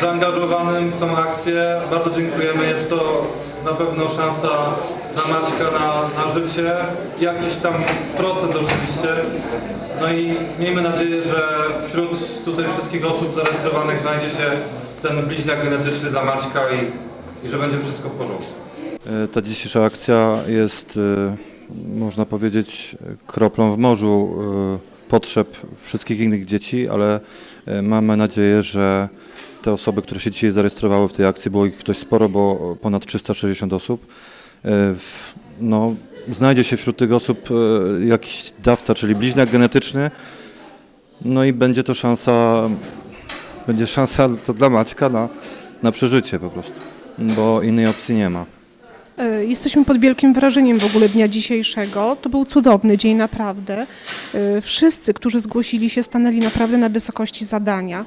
zaangażowanym w tą akcję. Bardzo dziękujemy. Jest to na pewno szansa dla Maćka na, na życie. Jakiś tam procent oczywiście. No i miejmy nadzieję, że wśród tutaj wszystkich osób zarejestrowanych znajdzie się ten bliźniak genetyczny dla Maćka i, i że będzie wszystko w porządku. E, Ta dzisiejsza akcja jest, e, można powiedzieć, kroplą w morzu e, potrzeb wszystkich innych dzieci, ale mamy nadzieję, że te osoby, które się dzisiaj zarejestrowały w tej akcji, było ich dość sporo, bo ponad 360 osób, e, no, znajdzie się wśród tych osób e, jakiś dawca, czyli bliźniak genetyczny, no i będzie to szansa, będzie szansa to dla Maćka na, na przeżycie po prostu, bo innej opcji nie ma. E, Jesteśmy pod wielkim wrażeniem w ogóle dnia dzisiejszego. To był cudowny dzień, naprawdę. Wszyscy, którzy zgłosili się, stanęli naprawdę na wysokości zadania.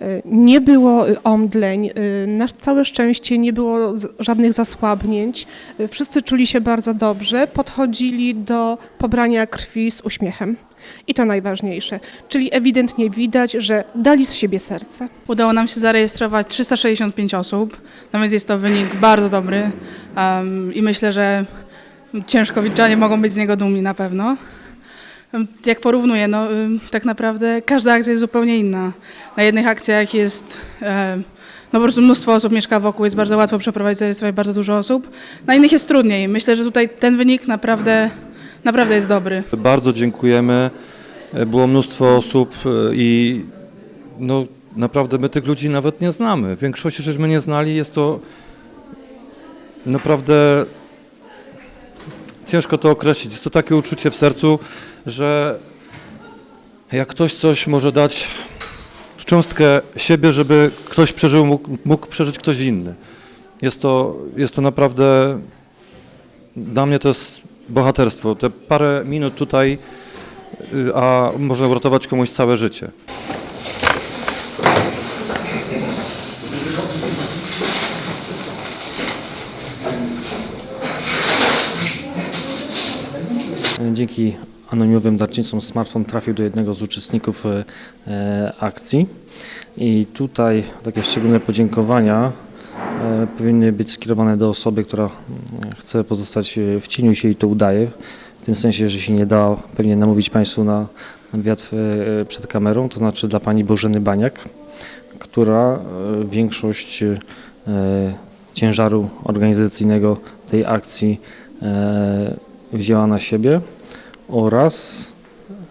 E, Nie było e, omdleń, e, na całe szczęście nie było żadnych zasłabnięć. E, Wszyscy czuli się bardzo dobrze, podchodzili do pobrania krwi z uśmiechem. I to najważniejsze. Czyli ewidentnie widać, że dali z siebie serce. Udało nam się zarejestrować 365 osób, no więc jest to wynik bardzo dobry em, i myślę, że ciężkowiczanie mogą być z niego dumni na pewno. Jak porównuję, no ym, tak naprawdę każda akcja jest zupełnie inna. Na jednych akcjach jest em, no po prostu mnóstwo osób mieszka wokół, jest bardzo łatwo przeprowadzić, zarejestrować bardzo dużo osób. Na innych jest trudniej. Myślę, że tutaj ten wynik naprawdę, naprawdę jest dobry. Bardzo dziękujemy. E, Było mnóstwo osób e, i no, naprawdę my tych ludzi nawet nie znamy. W większości żeśmy nie znali. Jest to naprawdę ciężko to określić. Jest to takie uczucie w sercu, że jak ktoś coś może dać cząstkę siebie, żeby ktoś przeżył, mógł, mógł przeżyć ktoś inny. Jest to, jest to naprawdę dla mnie to jest bohaterstwo. Te parę minut tutaj, y, a można uratować komuś całe życie. Dzięki anonimowym darczyńcom smartfon trafił do jednego z uczestników e, e, akcji i tutaj takie szczególne podziękowania e, powinny być skierowane do osoby, która mm, chce pozostać e, w cieniu się i to udaje. W tym sensie, że się nie da pewnie namówić Państwu na wiatr e, przed kamerą, to znaczy dla Pani Bożeny Baniak, która e, większość e, ciężaru organizacyjnego tej akcji e, wzięła na siebie oraz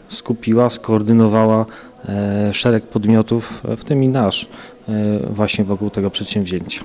skupiła, skoordynowała e, szereg podmiotów, w tym i nasz, e, właśnie wokół tego przedsięwzięcia.